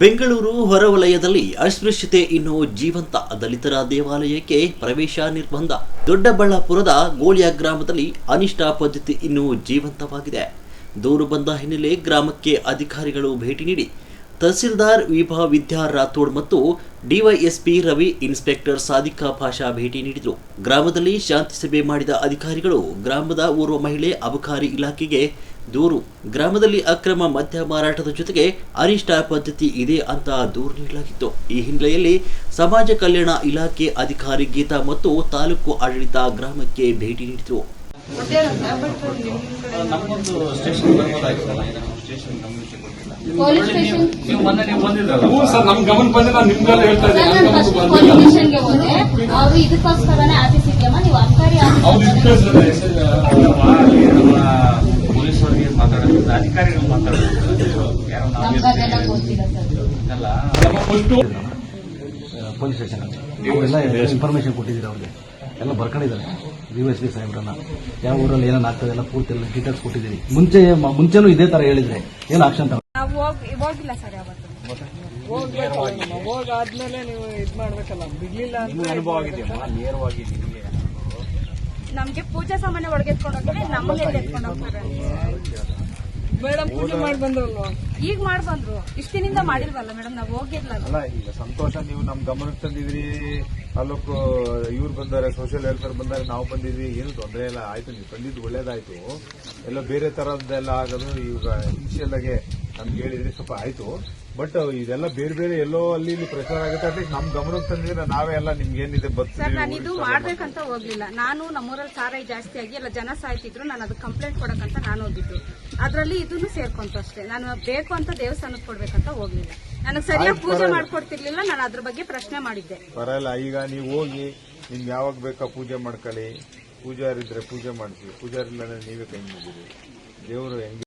ಬೆಂಗಳೂರು ಹೊರವಲಯದಲ್ಲಿ ಅಸ್ಪೃಶ್ಯತೆ ಇನ್ನೂ ಜೀವಂತ ದಲಿತರ ದೇವಾಲಯಕ್ಕೆ ಪ್ರವೇಶ ನಿರ್ಬಂಧ. ದೊಡ್ಡಬಳ್ಳಾಪುರದ ಗೋಳಿಯ ಗ್ರಾಮದಲ್ಲಿ ಅನಿಷ್ಟ ಪದ್ಧತಿ ಇನ್ನೂ ಜೀವಂತವಾಗಿದೆ. ದೂರು ಬಂದ ಹಿನ್ನೆಲೆ ಗ್ರಾಮಕ್ಕೆ ಅಧಿಕಾರಿಗಳು ಭೇಟಿ ನೀಡಿ ತಹಸೀಲ್ದಾರ್ ವಿಭಾ ವಿದ್ಯಾ ರಾಥೋಡ್ ಮತ್ತು ಡಿವೈಎಸ್ಪಿ ರವಿ ಇನ್ಸ್ಪೆಕ್ಟರ್ ಸಾದಿಕಾ ಪಾಷಾ ಭೇಟಿ ನೀಡಿದರು. ಗ್ರಾಮದಲ್ಲಿ ಶಾಂತಿ ಸಭೆ ಮಾಡಿದ ಅಧಿಕಾರಿಗಳು ಗ್ರಾಮದ ಓರ್ವ ಮಹಿಳೆ ಅಬಕಾರಿ ಇಲಾಖೆಗೆ ದೂರು. ಗ್ರಾಮದಲ್ಲಿ ಅಕ್ರಮ ಮದ್ಯ ಮಾರಾಟದ ಜೊತೆಗೆ ಅನಿಷ್ಟ ಪದ್ಧತಿ ಇದೆ ಅಂತ ದೂರು ನೀಡಲಾಗಿತ್ತು. ಈ ಹಿನ್ನೆಲೆಯಲ್ಲಿ ಸಮಾಜ ಕಲ್ಯಾಣ ಇಲಾಖೆ ಅಧಿಕಾರಿ ಗೀತಾ ಮತ್ತು ತಾಲೂಕು ಆಡಳಿತ ಗ್ರಾಮಕ್ಕೆ ಭೇಟಿ ನೀಡಿದರು. ಸ್ಟೇಷನ್ ಪೊಲೀಸ್ ಸ್ಟೇಷನ್ ನೀವು ಮೊನ್ನೆ ನೀವು ಬಂದಿದ್ರಲ್ಲ? ಹ್ಞೂ ಸರ್ ನಮ್ ಗಮನ ಬಂದಿಲ್ಲ ನಿಮ್ಗೆಲ್ಲ ಹೇಳ್ತಾ ಇದ್ದೀನಿ. ನಾನು ಫಸ್ಟ್ ಪೊಲೀಸ್ ಸ್ಟೇಷನ್ಗೆ ಹೋದೆ. ಅವರು ಇದಕ್ಕೋಸ್ಕರನೇ ಆಫೀಸ್ ಇದೆಯಮ್ಮ ನೀವು ಅಬ್ಕಾರಿ ಅವ್ರು ಇದ್ಕೆ ಸರ್. ಹೆಸರು ಅಲ್ಲಮ್ಮ, ಅಲ್ಲಿ ನಮ್ಮ ಪೊಲೀಸರಿಗೆ ಮಾತಾಡೋದು ಅಧಿಕಾರಿಗಳು ಮಾತಾಡೋದು. ಯಾರೋ ನಾವು ನಮ್ಗೆ ಅದೆಲ್ಲ ಗೊತ್ತಿಲ್ಲ ಸರ್. ಅಲ್ಲ. ಫಸ್ಟ್ ಪೊಲೀಸ್ ಸ್ಟೇಷನ್ ಅಲ್ಲಿ. ಎಲ್ಲ ಇನ್ಫಾರ್ಮೇಶನ್ ಕೊಟ್ಟಿದ್ದೀರಾ ಅವ್ರಿಗೆ. ಎಲ್ಲ ಬರ್ಕೊಂಡಿದ್ದಾರೆ. ಡಿ ಎಸ್ ಪಿ ಸಾಹೇಬ್ರನ್ನ. ಯಾವ ಊರಲ್ಲಿ ಏನೇನು ಆಗ್ತದೆ ಎಲ್ಲ ಪೂರ್ತಿ ಎಲ್ಲ ಡೀಟೇಲ್ಸ್ ಕೊಟ್ಟಿದ್ದೀರಿ. ಮುಂಚೆ ಮುಂಚೆನೂ ಇದೇ ತರ ಹೇಳಿದ್ರೆ ಏನು ಆಕ್ಷನ್ ತಗೊಂಡು ನಾವು ಹೋಗ್ ಹೋಗಿಲ್ಲ ಸರ್ ಯಾವತ್ತು. ಹೋಗಾದ್ಮೇಲೆ ನೀವು ಇದು ಮಾಡ್ಬೇಕಲ್ಲ ಬಿಡ್ಲಿಲ್ಲ ನಿಮ್ಗೆ ಅನುಭವ ಆಗಿದೆಯಮ್ಮ ನೇರವಾಗಿ ನಿಮಗೆ? ನಮ್ಗೆ ಪೂಜಾ ಸಾಮಾನ್ಯ ಒಳಗೆ ಎತ್ಕೊಂಡು ಹೋಗ್ತಾರೆ ಎತ್ಕೊಂಡು ಹೋಗ್ತಾರೆ. ಮೇಡಮ್ ಪೂಜೆ ಮಾಡಿ ಬಂದ್ರಲ್ವಾ? ಈಗ ಮಾಡ್ ಬಂದ್ರು ಇಷ್ಟಿನಿಂದ ಮಾಡಿಲ್ವಲ್ಲ ಮೇಡಮ್ ನಾವು ಹೋಗಿರ್ಲಲ್ಲ. ಅಲ್ಲ ಈಗ ಸಂತೋಷ ನೀವು ನಮ್ ಗಮನಕ್ಕೆ ತಂದಿದ್ರಿ ತಾಲೂಕು ಇವ್ರು ಬಂದಾರೆ ಸೋಷಿಯಲ್ ವೆಲ್ಫೇರ್ ಬಂದಾರೆ ನಾವು ಬಂದಿದ್ವಿ ಏನು ತೊಂದರೆ ಇಲ್ಲ ಆಯ್ತು ನೀವು ಬಂದಿದ್ದು ಒಳ್ಳೇದಾಯ್ತು. ಎಲ್ಲ ಬೇರೆ ತರದ್ದೆಲ್ಲ ಆಗೋದು ಈಗ ಇನಿಷಿಯಲ್ ಆಗಿ ನಮ್ಗೆ ಹೇಳಿದ್ರಿ ಸ್ವಲ್ಪ ಆಯ್ತು. ಬಟ್ ಇದೆಲ್ಲ ಬೇರೆ ಬೇರೆ ಎಲ್ಲೋ ಅಲ್ಲಿ ಇಲ್ಲಿ ಪ್ರಚಾರ ಆಗುತ್ತೆ. ಅಟ್ಲೀಸ್ಟ್ ನಮ್ ಗಮನಕ್ಕೆ ತಂದಿದ್ರೆ ನಾವೇ ಎಲ್ಲ ನಿಮ್ಗೆ ಏನಿದೆ ಸರ್ ನಾನು ಇದು ಮಾಡ್ಬೇಕಂತ ಹೋಗ್ಲಿಲ್ಲ. ನಾನು ನಮ್ಮೂರಲ್ಲಿ ಸಾರಾಯಿ ಜಾಸ್ತಿ ಆಗಿ ಎಲ್ಲ ಜನ ಸಾಯ್ತಿದ್ರು. ನಾನು ಅದಕ್ಕೆ ಕಂಪ್ಲೇಂಟ್ ಕೊಡಕ್ಕಂತ ನಾನು ಹೋಗಿದ್ದು. ಅದ್ರಲ್ಲಿ ಇದನ್ನು ಸೇರ್ಕೊಂತು ಅಷ್ಟೇ. ನಾನು ಬೇಕು ಅಂತ ದೇವಸ್ಥಾನಕ್ಕೆ ಕೊಡ್ಬೇಕಂತ ಹೋಗ್ಲಿಲ್ಲ. ನನಗೆ ಸರಿಯಾಗಿ ಪೂಜೆ ಮಾಡ್ಕೊಡ್ತಿರ್ಲಿಲ್ಲ. ನಾನು ಅದ್ರ ಬಗ್ಗೆ ಪ್ರಶ್ನೆ ಮಾಡಿದ್ದೆ. ಬರಲ್ಲ ಈಗ ನೀವು ಹೋಗಿ ನಿಮ್ಗೆ ಯಾವಾಗ ಬೇಕಾ ಪೂಜೆ ಮಾಡ್ಕೊಳ್ಳಿ. ಪೂಜಾರಿದ್ರೆ ಪೂಜೆ ಮಾಡಿಸಿ ಪೂಜಾರಿಲ್ಲ ನೀವೇ ಕೈ ಮುಗಿರಿ. ದೇವರು ಹೆಂಗೆ